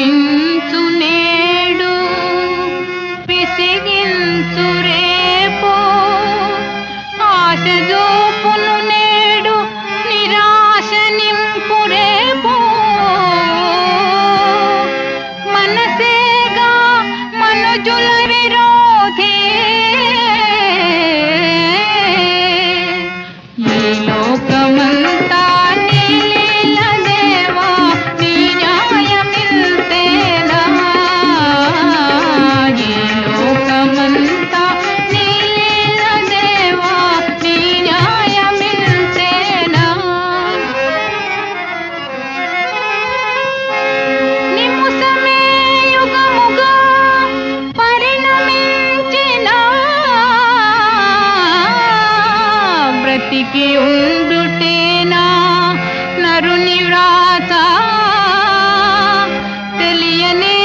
నటించు నేడు విసిగించు రేపో ఆశ బ్రతికి ఉండుటేనా? నరుని వ్రాత తెలియనే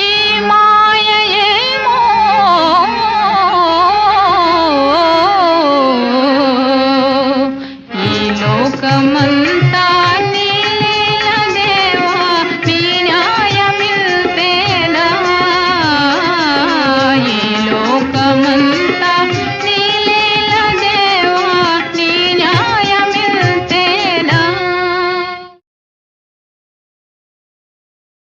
ఈ మాయ ఈ లోకం